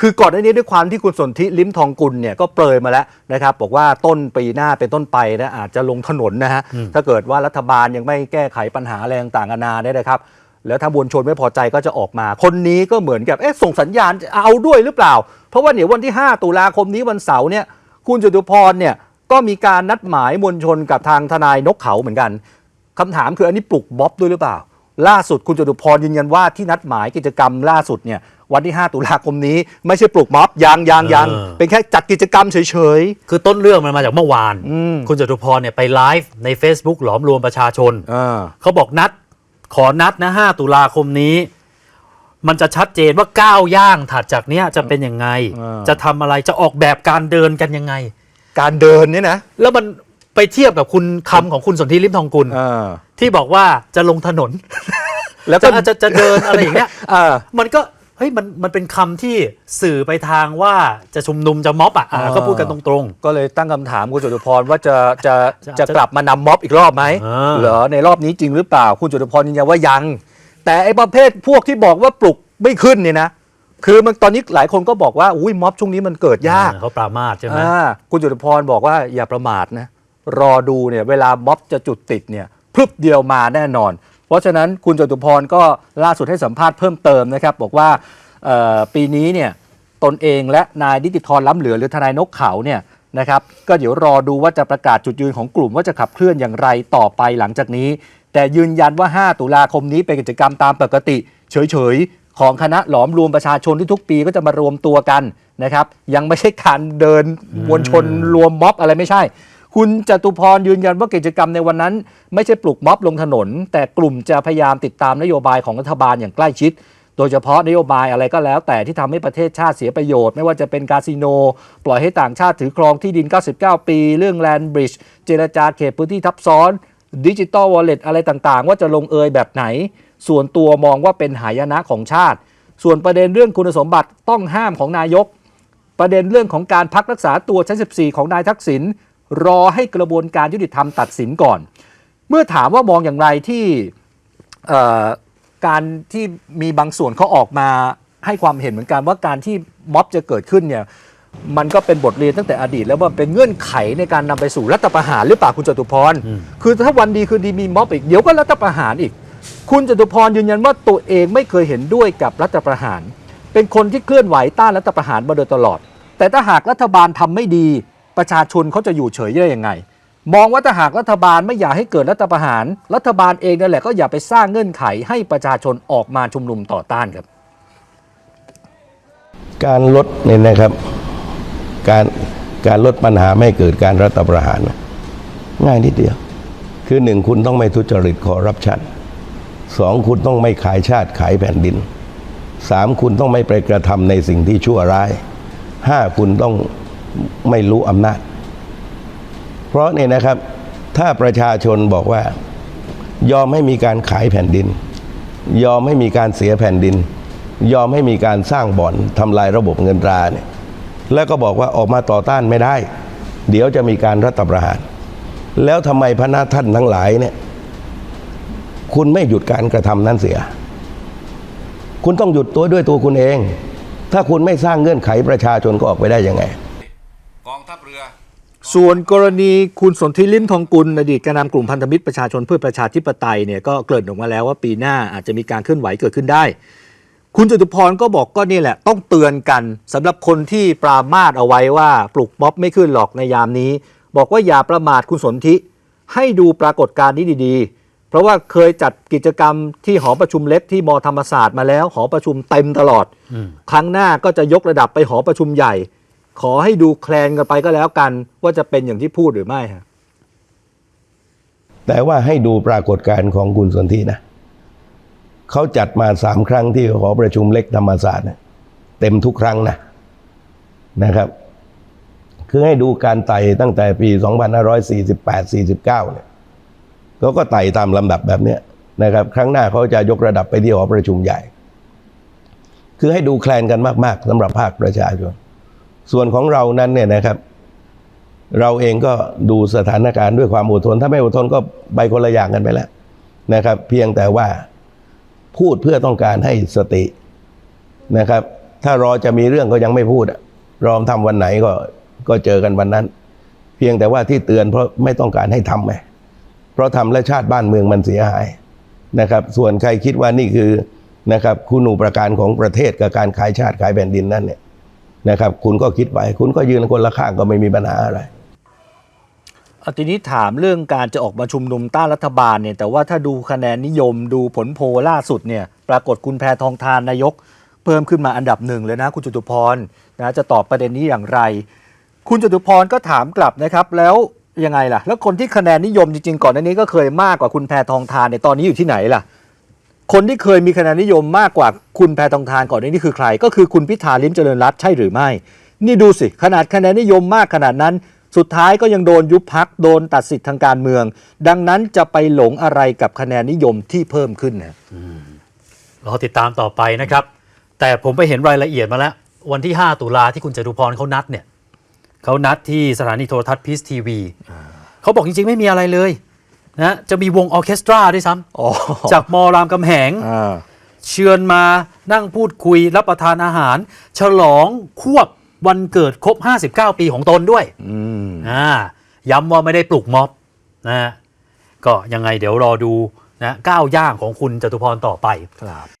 คือก่อนหน้านี้ด้วยความที่คุณสนธิลิ้มทองกุลเนี่ยก็เปรยมาแล้วนะครับบอกว่าต้นปีหน้าเป็นต้นไปนะอาจจะลงถนนนะฮะถ้าเกิดว่ารัฐบาลยังไม่แก้ไขปัญหาอะไรต่างๆนานาเนี่ยนะครับ แล้วถ้ามวลชนไม่พอใจก็จะออกมา คนนี้ก็เหมือนกับเอ๊ะส่งสัญญาณจะเอาด้วยหรือเปล่า เพราะว่าเดี๋ยววันที่ 5 ตุลาคมนี้วันเสาร์เนี่ยคุณจตุพรเนี่ยก็มีการนัดหมายมวลชนกับทางทนายนกเขาเหมือนกันคำถามคืออันนี้ปลุกบ๊อบด้วยหรือเปล่า ล่าสุดคุณจตุพรยืนยันว่าที่นัดหมายกิจกรรมล่าสุดเนี่ยวันที่ 5 ตุลาคมนี้ไม่ใช่ปลุกม็อบยังยังยังเออ เป็นแค่จัดกิจกรรมเฉย คือต้นเรื่องมันมาจากเมื่อวาน อืม คุณจตุพรเนี่ยไปไลฟ์ใน Facebook หลอมรวมประชาชน ๆอ่า เขาบอกนัด ขอนัดนะ 5 ตุลาคมนี้ มันจะชัดเจนว่าก้าวย่างถัดจากเนี้ยจะเป็นยังไงจะทำอะไรจะออกแบบการเดินกันยังไง การเดินเนี่ยนะแล้วมันไปเทียบกับคุณคำของคุณสนธิลิมทองกุล อ่า ที่บอกว่าจะลงถนน แล้วก็ จะจะจะเดินอะไรอย่างเงี้ยอ่ามันก็เฮ้ยมันมันเป็นคำที่สื่อไปทางว่าจะชุมนุมจะม็อบอะอ่าอ่า ก็พูดกันตรง ก็เลยตั้งคำถามคุณจตุพรว่าจะจะจะจะกลับมานำม็อบอีกรอบไหมอ่า เหรอในรอบนี้จริงหรือเปล่า คุณจตุพรยืนยันว่ายัง แต่ไอ้ประเภทพวกที่บอกว่าปลุกไม่ขึ้นเนี่ยนะ คือมันตอนนี้หลายคนก็บอกว่าอุ้ยม็อบช่วงนี้มันเกิดๆยาก อ่เขาปรามาสใช่ไหม อ่าคุณจตุพรบอกว่าอย่าประมาทนะ รอดูเนี่ยเวลาม็อบจะจุดติดเนี่ย พรึบเดียวมาแน่นอน เพราะฉะนั้นคุณจตุพรก็ล่าสุดให้สัมภาษณ์เพิ่มเติมนะครับ บอกว่าปีนี้เนี่ยตนเองและนายนิติธรล้ำเหลือหรือทนายนกเขาเนี่ยนะครับก็เดี๋ยวรอดูว่าจะประกาศจุดยืนของกลุ่มว่าจะขับเคลื่อนอย่างไรต่อไปหลังจากนี้ แต่ยืนยันว่า 5 ตุลาคมนี้เป็นกิจกรรมตามปกติ เฉยๆ ของคณะหลอมรวมประชาชนที่ทุกปีก็จะมารวมตัวกันนะครับ ยังไม่ใช่การเดินมวลชนรวมม็อบอะไรไม่ใช่ คุณจตุพรยืนยันว่ากิจกรรมในวันนั้น ไม่ใช่ปลุกม็อบลงถนน แต่กลุ่มจะพยายามติดตามนโยบายของรัฐบาลอย่างใกล้ชิด โดยเฉพาะนโยบายอะไรก็แล้ว แต่ที่ทำให้ประเทศชาติเสียประโยชน์ ไม่ว่าจะเป็นคาสิโน ปล่อยให้ต่างชาติถือครองที่ดิน 99 ปี เรื่องแลนด์บริดจ์เจรจาเขตพื้นที่ทับซ้อนดิจิ t a ลวอลเล็ตอะไรต่างๆ ว่าจะลงเอยแบบไหน ส่วนตัวมองว่าเป็นหายนะของชาติ ส่วนประเด็นเรื่องคุณสมบัติต้องห้ามของนายก ประเด็นเรื่องของการพักรักษาตัวชั้น 14 ของนายทักษิณ รอให้กระบวนการยุติธรรมตัดสินก่อน เมื่อถามว่ามองอย่างไรที่การที่มีบางส่วนเขาออกมาให้ความเห็นเหมือนกันว่าการที่ม็อบจะเกิดขึ้นเนี่ยมันก็เป็นบทเรียนตั้งแต่อดีต แล้วว่าเป็นเงื่อนไขในการนำไปสู่รัฐประหารหรือเปล่าคุณจตุพร คือถ้าวันดีคือดีมีม็อบอีกเดี๋ยวก็รัฐประหารอีก คุณจตุพรยืนยันว่าตัวเองไม่เคยเห็นด้วยกับรัฐประหาร เป็นคนที่เคลื่อนไหวต้านรัฐประหารมาโดยตลอด แต่ถ้าหากรัฐบาลทำไม่ดี ประชาชนเขาจะอยู่เฉยได้ยังไง มองว่าถ้าหากรัฐบาลไม่อยากให้เกิดรัฐประหาร รัฐบาลเองนั่นแหละก็อย่าไปสร้างเงื่อนไขให้ประชาชนออกมาชุมนุมต่อต้านครับ การลดเนี่ยนะครับการการลดปัญหาไม่เกิดการรัฐประหาร ง่ายนิดเดียว คือหนึ่งคุณต้องไม่ทุจริตคอรัปชันสองคุณต้องไม่ขายชาติขายแผ่นดินสามคุณต้องไม่ไปกระทำในสิ่งที่ชั่วร้ายห้าคุณต้อง ไม่รู้อำนาจ เพราะเนี่ยนะครับ ถ้าประชาชนบอกว่า ยอมให้มีการขายแผ่นดิน ยอมให้มีการเสียแผ่นดิน ยอมให้มีการสร้างบ่อนทำลายระบบเงินตราเนี่ยแล้วก็บอกว่าออกมาต่อต้านไม่ได้ เดี๋ยวจะมีการรัฐประหาร แล้วทำไมพระนาท่านทั้งหลายเนี่ย คุณไม่หยุดการกระทำนั้นเสีย คุณต้องหยุดตัวด้วยตัวคุณเอง ถ้าคุณไม่สร้างเงื่อนไขประชาชนก็ออกไปได้ยังไง องทัพเรือ ส่วนกรณีคุณสนธิลิ้มทองกุลอดีตแกนนำกลุ่มพันธมิตรประชาชนเพื่อประชาธิปไตยเนี่ยก็เกริ่นออกมาแล้วว่าปีหน้าอาจจะมีการเคลื่อนไหวเกิดขึ้นได้ คุณจตุพรก็บอกก็นี่แหละ ต้องเตือนกันสำหรับคนที่ปรามาสเอาไว้ว่าปลุกม็อบไม่ขึ้นหรอกในยามนี้ บอกว่าอย่าประมาทคุณสนธิให้ดูปรากฏการณ์นี้ดีๆ เพราะว่าเคยจัดกิจกรรมที่หอประชุมเล็กที่มธรรมศาสตร์มาแล้วหอประชุมเต็มตลอด ครั้งหน้าก็จะยกระดับไปหอประชุมใหญ่ ขอให้ดูแคลนกันไปก็แล้วกัน ว่าจะเป็นอย่างที่พูดหรือไม่ฮะแต่ว่าให้ดูปรากฏการณ์ของคุณสนธินะเขาจัดมาสามครั้งที่หอประชุมเล็กธรรมศาสตร์เนี่ยเต็มทุกครั้งนะนะครับ คือให้ดูการไต่ตั้งแต่ปี 2548 49เนี่ยเขาก็ไต่ตามลำดับแบบเนี้ยนะครับ ครั้งหน้าเขาจะยกระดับไปที่หอประชุมใหญ่ คือให้ดูแคลนกันมาก ๆสำหรับภาคประชาชน ส่วนของเรานั้นเนี่ยนะครับ เราเองก็ดูสถานการณ์ด้วยความอดทน ถ้าไม่อดทนก็ไปคนละอย่างกันไปแล้วนะครับ เพียงแต่ว่าพูดเพื่อต้องการให้สตินะครับ ถ้ารอจะมีเรื่องก็ยังไม่พูดอะรอมทำวันไหนก็ก็เจอกันวันนั้น เพียงแต่ว่าที่เตือนเพราะไม่ต้องการให้ทำไงเพราะทำและชาติบ้านเมืองมันเสียหายนะครับ ส่วนใครคิดว่านี่คือนะครับคุณูปการของประเทศกับการขายชาติขายแผ่นดินนั่นเนี่ย นะครับ คุณก็คิดไป คุณก็ยืนคนละข้างก็ไม่มีปัญหาอะไรอทีนี้ถามเรื่องการจะออกมาชุมนุมต้านรัฐบาลเนี่ยแต่ว่าถ้าดูคะแนนนิยมดูผลโพลล่าสุดเนี่ยปรากฏคุณแพทองทานนายก เพิ่มขึ้นมาอันดับหนึ่งเลยนะ คุณจตุพรนะจะตอบประเด็นนี้อย่างไร คุณจตุพรก็ถามกลับนะครับ แล้วยังไงล่ะ แล้วคนที่คะแนนนิยมจริงๆก่อนหน้านี้ก็เคยมากกว่าคุณแพทองทานเนี่ยตอนนี้อยู่ที่ไหนล่ะ คนที่เคยมีคะแนนนิยมมากกว่าคุณแพทองทานก่อนหน้านี้คือใคร ก็คือคุณพิธาลิ้มเจริญรัตน์ใช่หรือไม่ นี่ดูสิ ขนาดคะแนนนิยมมากขนาดนั้น สุดท้ายก็ยังโดนยุบพักโดนตัดสิทธิ์ทางการเมือง ดังนั้นจะไปหลงอะไรกับคะแนนนิยมที่เพิ่มขึ้นนะรอติดตามต่อไปนะครับ แต่ผมไปเห็นรายละเอียดมาแล้ว วันที่ 5 ตุลาที่คุณจตุพรเขานัดเนี่ยเขานัดที่สถานีโทรทัศน์พีซทีวีเขาบอกจริงๆไม่มีอะไรเลย นะจะมีวงออร์เคสตราด้วยซ้อ๋อำจากมรามคำแหงอ่าเชิญมานั่งพูดคุยรับประทานอาหาร ฉลองควบวันเกิดครบ 59 ปีของตนด้วยอืมอ่าย้ำว่าไม่ได้ปลุกม็อบนะฮะก็ยังไงเดี๋ยวรอดูนะก้าวย่างของคุณจตุพรต่อไปครับ